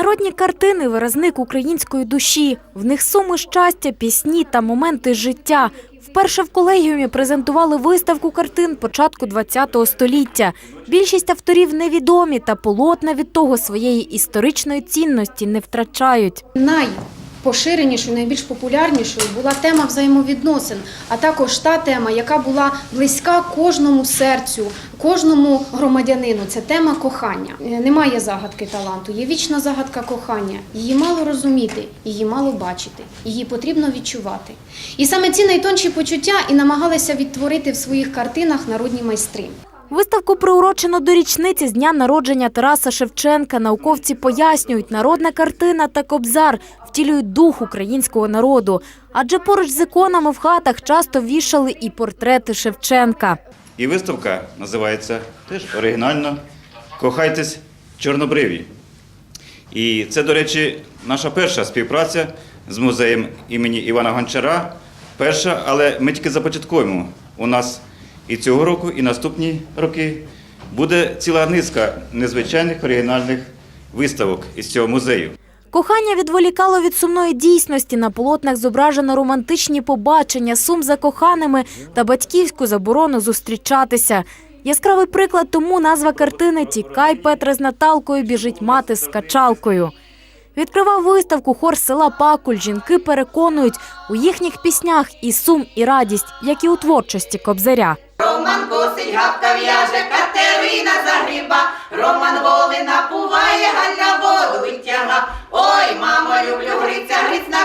Народні картини виразник української душі. В них суми щастя, пісні та моменти життя. Вперше в колегіумі презентували виставку картин початку ХХ століття. Більшість авторів невідомі та полотна від того своєї історичної цінності не втрачають. Найпоширенішою, найбільш популярнішою була тема взаємовідносин, а також та тема, яка була близька кожному серцю, кожному громадянину. Це тема кохання. Е, Немає загадки таланту, є вічна загадка кохання. Її мало розуміти, її мало бачити, її потрібно відчувати. І саме ці найтонші почуття і намагалися відтворити в своїх картинах народні майстри. Виставку приурочено до річниці з дня народження Тараса Шевченка. Науковці пояснюють, народна картина та кобзар втілюють дух українського народу. Адже поруч з іконами в хатах часто вішали і портрети Шевченка. І виставка називається теж оригінально Кохайтесь чорнобриві. І це, до речі, наша перша співпраця з музеєм імені Івана Гончара. Перша, але ми тільки започаткуємо. У нас і цього року, і наступні роки буде ціла низка незвичайних оригінальних виставок із цього музею. Кохання відволікало від сумної дійсності. На полотнах зображено романтичні побачення, сум за коханими та батьківську заборону зустрічатися. Яскравий приклад тому назва картини Тікай Петре з Наталкою біжить мати з качалкою. Відкривав виставку хор села Пакуль. Жінки переконують, у їхніх піснях і сум, і радість, як і у творчості кобзаря. Роман косить, гавка в'яже, Катерина загріба, Роман воли напуває, Галя воду витяга. Ой, мамо, люблю гриця, гриць на